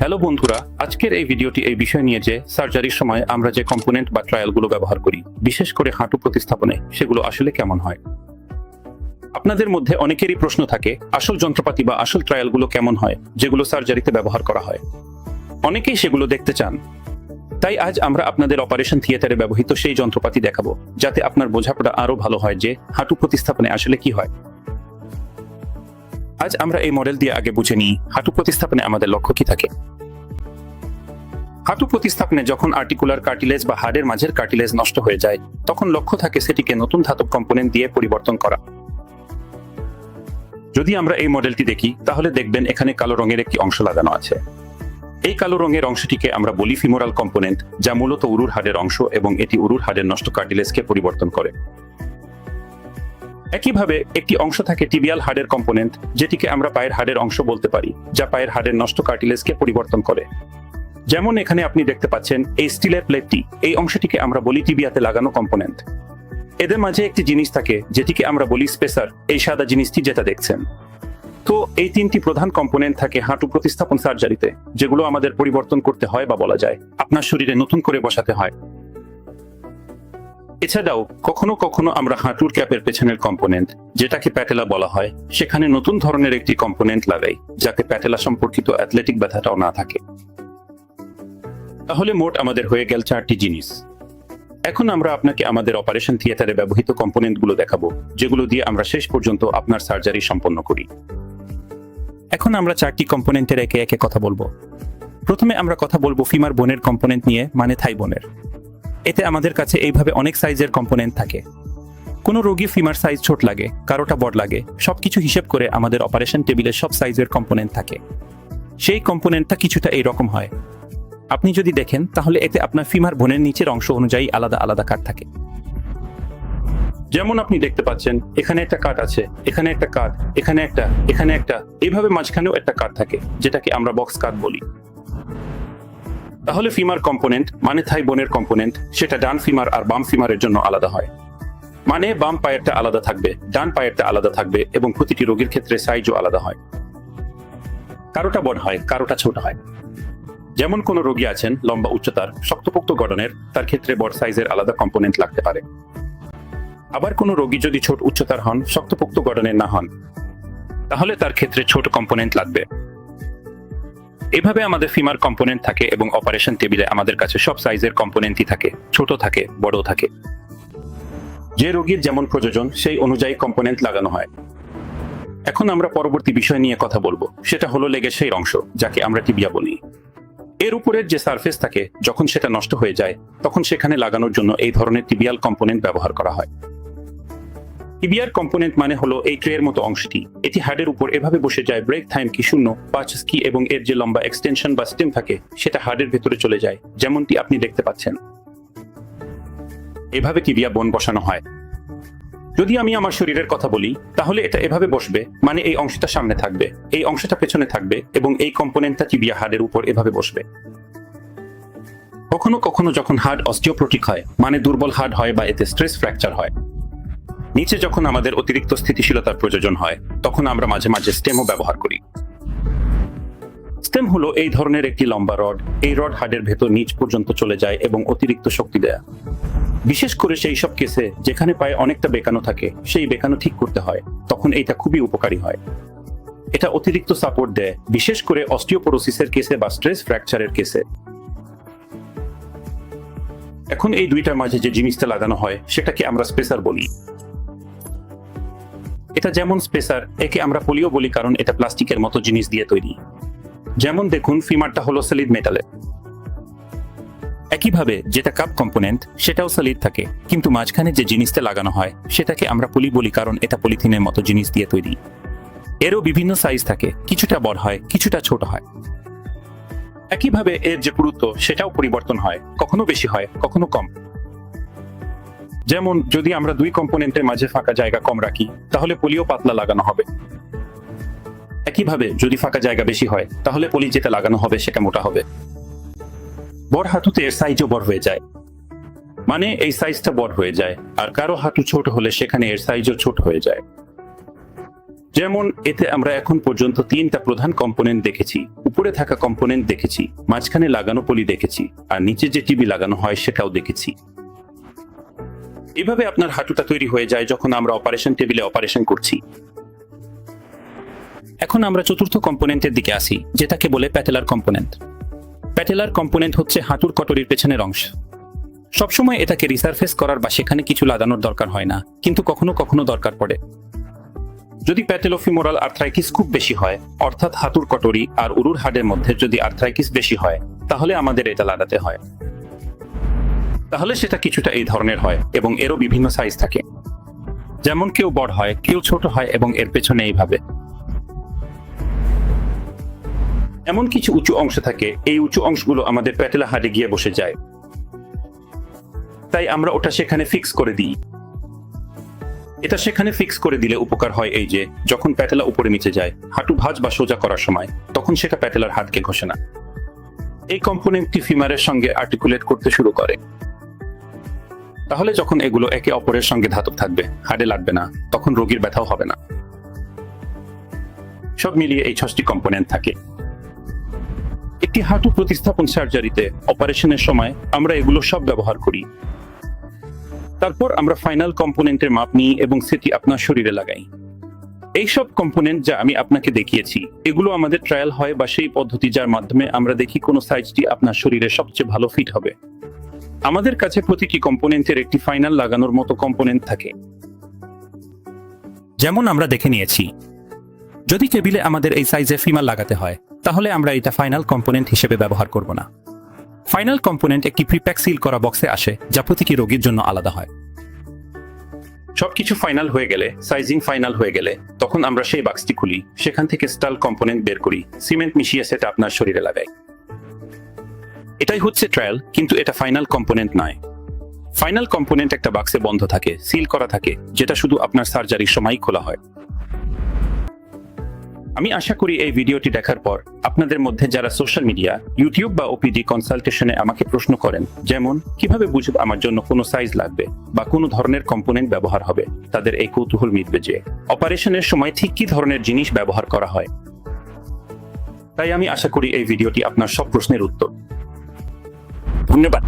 Hello বন্ধুরা, আজকের এই ভিডিওটি এই বিষয় নিয়ে যে সার্জারির সময় আমরা যে কম্পোনেন্ট বা ট্রায়ালগুলো ব্যবহার করি, বিশেষ করে হাঁটু প্রতিস্থাপনে, সেগুলো আসলে কেমন হয়? আপনাদের মধ্যে অনেকেরই প্রশ্ন থাকে, আসল যন্ত্রপাতি বা আসল ট্রায়ালগুলো কেমন হয়, যেগুলো সার্জারিতে ব্যবহার করা হয়? অনেকেই সেগুলো দেখতে চান। তাই আজ আমরা আপনাদের অপারেশন থিয়েটারে ব্যবহৃত সেই যন্ত্রপাতি দেখাবো, যাতে আপনার বোঝাপড়া আরও ভালো হয় যে হাঁটু প্রতিস্থাপনে আসলে কি হয়। আজ আমরা এই মডেল দিয়ে আগে বুঝে নিই, হাঁটু প্রতিস্থাপনে আমাদের লক্ষ্য কি থাকে। হাঁটু প্রতিস্থাপনে যখন আর্টিকুলার কার্টিলেজ বা হাড়ের মাঝের কার্টিলেজ নষ্ট হয়ে যায়, তখন লক্ষ্য থাকে সেটিকে নতুন ধাতব কম্পোনেন্ট দিয়ে পরিবর্তন করা। যদি আমরা এই মডেলটি দেখি, তাহলে দেখবেন এখানে কালো রঙের একটি অংশ লাগানো আছে। এই কালো রঙের অংশটিকে আমরা বলি ফিমোরাল কম্পোনেন্ট যা মূলত উরুর হাড়ের অংশ এবং এটি উরুর হাড়ের নষ্ট কার্টিলেজকে পরিবর্তন করে। একইভাবে একটি অংশ থাকে টিবিয়াল হাড়ের কম্পোনেন্ট, যেটিকে আমরা পায়ের হাড়ের অংশ বলতে পারি, যা পায়ের হাড়ের নষ্ট কার্টিলেজকে পরিবর্তন করে। যেমন এখানে আপনি দেখতে পাচ্ছেন এই স্টিলের প্লেটটি, এই অংশটিকে আমরা বলি টিবিয়াতে লাগানো কম্পোনেন্ট। এদের মাঝে একটি জিনিস থাকে, যেটিকে আমরা বলি স্পেসার, এই সাদা জিনিসটি যেটা দেখছেন। তো এই তিনটি প্রধান কম্পোনেন্ট থাকে হাঁটু প্রতিস্থাপন সার্জারিতে, যেগুলো আমাদের পরিবর্তন করতে হয় বা বলা যায়। আপনার শরীরে নতুন করে বসাতে হয়। এছাড়াও, কখনো কখনো আমরা হাঁটুর ক্যাপের পেছনের কম্পোনেন্ট যেটাকে প্যাটেলা বলা হয়, সেখানে নতুন ধরনের একটি কম্পোনেন্ট লাগাই, যাতে প্যাটেলা সম্পর্কিত অ্যাথলেটিক ব্যথাটাও না থাকে। তাহলে মোট আমাদের হয়ে গেল চারটি জিনিস। এখন আমরা আপনাকে আমাদের অপারেশন থিয়েটারে ব্যবহৃত কম্পোনেন্টগুলো দেখাবো, যেগুলো দিয়ে আমরা শেষ পর্যন্ত আপনার সার্জারি সম্পন্ন করি। এখন আমরা চারটি কম্পোনেন্টের একে একে কথা বলব। প্রথমে আমরা কথা বলব ফিমার বোনের কম্পোনেন্ট নিয়ে মানে থাই বোনের এতে আমাদের কাছে এইভাবে অনেক সাইজের কম্পোনেন্ট থাকে। কোনো রোগী ফিমার সাইজ ছোট লাগে, কারোটা বড় লাগে, সবকিছু হিসেব করে আমাদের অপারেশন টেবিলে সব সাইজের কম্পোনেন্ট থাকে। সেই কম্পোনেন্টটা কিছুটা এইরকম হয়। আপনি যদি দেখেন, তাহলে এতে আপনার ফিমার বোনের নিচের অংশ অনুযায়ী আলাদা আলাদা কাট থাকে। যেমন আপনি দেখতে পাচ্ছেন, এখানে একটা কাট আছে, এখানে একটা কাট, এখানে একটা এখানে একটা, এইভাবে মাঝখানেও একটা কাট থাকে, যেটাকে আমরা বক্স কাট বলি। তাহলে ফিমার কম্পোনেন্ট মানে থাই বোনের কম্পোনেন্ট, সেটা ডান ফিমার আর বাম ফিমারের জন্য আলাদা হয়। মানে বাম পায়েরটা আলাদা থাকবে, ডান পায়েরটা আলাদা থাকবে এবং প্রতিটি রোগীর ক্ষেত্রে সাইজও আলাদা হয়। কারোটা বড় হয়, কারোটা ছোট হয়। যেমন কোনো রোগী আছেন, লম্বা উচ্চতার, শক্তপোক্ত গঠনের, তার ক্ষেত্রে বড় সাইজের আলাদা কম্পোনেন্ট লাগতে পারে। আবার কোনো রোগী যদি ছোট উচ্চতার হন, শক্তপোক্ত গঠনের না হন, তাহলে তার ক্ষেত্রে ছোট কম্পোনেন্ট লাগবে। এভাবে আমাদের ফিমার কম্পোনেন্ট থাকে এবং অপারেশন টেবিলে আমাদের কাছে সব সাইজের কম্পোনেন্টই থাকে, ছোট থাকে, বড় থাকে। যে রোগীর যেমন প্রয়োজন, সেই অনুযায়ী কম্পোনেন্ট লাগানো হয়। এখন আমরা পরবর্তী বিষয় নিয়ে কথা বলব। সেটা হলো লেগের সেই অংশ, যাকে আমরা টিবিয়া বলি। এর উপরের যে সারফেস থাকে, যখন সেটা নষ্ট হয়ে যায়, তখন সেখানে লাগানোর জন্য এই ধরনের টিবিয়াল কম্পোনেন্ট ব্যবহার করা হয়। টিবিয়ার কম্পোনেন্ট মানে হলো এই ট্রের মতো অংশটি। এটি হাড়ের উপর এভাবে বসে যায় ব্রেক টাইম কি শূন্য, পাঁচ কি এবং এর যে লম্বা এক্সটেনশন বা স্টেম থাকে, সেটা হাড়ের ভেতরে চলে যায়, যেমনটি আপনি দেখতে পাচ্ছেন। এভাবে টিবিয়া বোন বসানো হয়? যদি আমি আমার শরীরের কথা বলি, তাহলে এটা এভাবে বসবে মানে এই অংশটা সামনে থাকবে, এই অংশটা পেছনে থাকবে এবং এই কম্পোনেন্টটা টিবিয়া হাড়ের উপর এভাবে বসবে। কখনো কখনো যখন হার্ড অস্টিওপ্রোটিক হয় মানে দুর্বল হার্ড হয় বা এতে স্ট্রেস ফ্র্যাকচার হয় নিচে যখন আমাদের অতিরিক্ত স্থিতিশীলতার প্রয়োজন হয়, তখন আমরা মাঝে মাঝে স্টেমও ব্যবহার করি। স্টেম হলো এই ধরনের একটি লম্বা রড। এই রড হাড়ের ভেতর নিচ পর্যন্ত চলে যায় এবং অতিরিক্ত শক্তি দেয়। বিশেষ করে সেই সব কেসে যেখানে পায়ে অনেকটা বেকানো থাকে, সেই বেকানো ঠিক করতে হয়। তখন এটা খুবই উপকারী হয়। এটা অতিরিক্ত সাপোর্ট দেয়, বিশেষ করে অস্টিওপোরোসিসের কেসে বা স্ট্রেস ফ্র্যাকচারের কেসে। এখন এই দুইটার মাঝে যে জিনিসটা লাগানো হয়, সেটাকে আমরা স্পেসার বলি। এটা যেমন স্পেসার, একে আমরা পলিও বলি কারণ এটা প্লাস্টিকের মতো জিনিস দিয়ে তৈরি। যেমন দেখুন, ফিমারটা হলো সলিড মেটালের। একইভাবে যেটা কাপ কম্পোনেন্ট, সেটাও সলিড থাকে। কিন্তু মাঝখানে যে জিনিসটা লাগানো হয়, সেটাকে আমরা পলি বলি কারণ এটা পলিথিনের মতো জিনিস দিয়ে তৈরি। এরও বিভিন্ন সাইজ থাকে। কিছুটা বড় হয়, কিছুটা ছোট হয়। একইভাবে এর যে পুরুত্ব, সেটাও পরিবর্তন হয়। কখনো বেশি হয়, কখনো কম। যেমন যদি আমরা দুই কম্পোনেন্টের মাঝে ফাঁকা জায়গা কম রাখি, তাহলে পলিও পাতলা লাগানো হবে। একইভাবে যদি ফাঁকা জায়গা বেশি হয়, তাহলে পলি যেটা লাগানো হবে সেটা মোটা হবে। বড় হাঁটুতে এর সাইজও বড় হয়ে যায়। মানে এই সাইজটা বড় হয়ে যায়, আর কারও হাঁটু ছোট হলে সেখানে এর সাইজও ছোট হয়ে যায়। যেমন এতে আমরা এখন পর্যন্ত তিনটা প্রধান কম্পোনেন্ট দেখেছি, উপরে থাকা কম্পোনেন্ট দেখেছি, মাঝখানে লাগানো পলি দেখেছি, আর নিচে যে টিভি লাগানো হয় সেটাও দেখেছি। এভাবে আপনার হাঁটুটা তৈরি হয়ে যায় যখন আমরা অপারেশন টেবিলে অপারেশন করছি। এখন আমরা চতুর্থ কম্পোনেন্টের দিকে আসি, যেটাকে বলে প্যাটেলার কম্পোনেন্ট প্যাটেলার কম্পোনেন্ট হচ্ছে হাঁটুর কটরির পেছনের অংশ। সবসময় এটাকে রিসার্ফেস করার বা সেখানে কিছু লাগানোর দরকার হয় না, কিন্তু কখনো কখনো দরকার পড়ে। যদি প্যাটেলোফিমোরাল আর্থ্রাইটিস খুব বেশি হয়, অর্থাৎ হাঁটুর কটরি আর উরুর হাড়ের মধ্যে যদি আর্থ্রাইটিস বেশি হয়, তাহলে আমাদের এটা লাগাতে হয়। তাহলে সেটা কিছুটা এই ধরনের হয় এবং এরও বিভিন্ন সাইজ থাকে। যেমন কেউ বড় হয়, কেউ ছোট হয় এবং এর পেছনে এইভাবে। এমন কিছু উঁচু অংশ থাকে, এই উঁচু অংশগুলো আমাদের প্যাটেলা হাড়ে গিয়ে বসে যায়। তাই আমরা ওটা সেখানে ফিক্স করে দিই। এটা সেখানে ফিক্স করে দিলে উপকার হয় এই যে, যখন প্যাটেলা উপরে নিচে যায়, হাঁটু ভাঁজ বা সোজা করার সময়, তখন সেটা প্যাটেলার হাতকে ঘষে না। এই কম্পোনেন্টটি ফিমারের সঙ্গে আর্টিকুলেট করতে শুরু করে। তাহলে যখন এগুলো একে অপরের সঙ্গে ধাতব থাকবে, হাড়ে লাগবে না, তখন রোগীর ব্যথাও হবে না। সব মিলিয়ে এই ছটি কম্পোনেন্ট থাকে। একটি হাঁটু প্রতিস্থাপন সার্জারিতে অপারেশনের সময় আমরা এগুলো সব ব্যবহার করি। তারপর আমরা ফাইনাল কম্পোনেন্টের মাপ নিই এবং সেটি আপনার শরীরে লাগাই। এই সব কম্পোনেন্ট যা আমি আপনাকে দেখিয়েছি, এগুলো আমাদের ট্রায়াল হয় বা সেই পদ্ধতি যার মাধ্যমে আমরা দেখি কোন সাইজটি আপনার শরীরে সবচেয়ে ভালো ফিট হবে। আমাদের কাছে প্রতিটি কম্পোনেন্টের একটি ফাইনাল লাগানোর মতো কম্পোনেন্ট থাকে। যেমন আমরা দেখে নিয়েছি, যদি টেবিলে আমাদের এই সাইজে ফিমাল লাগাতে হয়, তাহলে আমরা এটা ফাইনাল কম্পোনেন্ট হিসেবে ব্যবহার করব না। ফাইনাল কম্পোনেন্ট একটি প্রিপ্যাক সিল করা বক্সে আসে, যা প্রতিটি রোগীর জন্য আলাদা হয়। সবকিছু ফাইনাল হয়ে গেলে, সাইজিং ফাইনাল হয়ে গেলে, তখন আমরা সেই বাক্সটি খুলি, সেখান থেকে স্টাল কম্পোনেন্ট বের করি, সিমেন্ট মিশিয়ে সেটা আপনার শরীরে লাগাই। এটাই হচ্ছে ট্রায়াল কিন্তু এটা ফাইনাল কম্পোনেন্ট নয়। ফাইনাল কম্পোনেন্ট একটা বাক্সে বন্ধ থাকে সিল করা থাকে, যেটা শুধু আপনার সার্জারির সময়ই খোলা হয়। আমি আশা করি এই ভিডিওটি দেখার পর আপনাদের মধ্যে যারা সোশ্যাল মিডিয়া ইউটিউব বা ওপিডি কনসালটেশনে আমাকে প্রশ্ন করেন, যেমন, কীভাবে বুঝব আমার জন্য কোনো সাইজ লাগবে বা কোনো ধরনের কম্পোনেন্ট ব্যবহার হবে? তাদের এই কৌতূহল মিটবে যে অপারেশনের সময় ঠিক কি ধরনের জিনিস ব্যবহার করা হয়। তাই আমি আশা করি এই ভিডিওটি আপনার সব প্রশ্নের উত্তর। ধন্যবাদ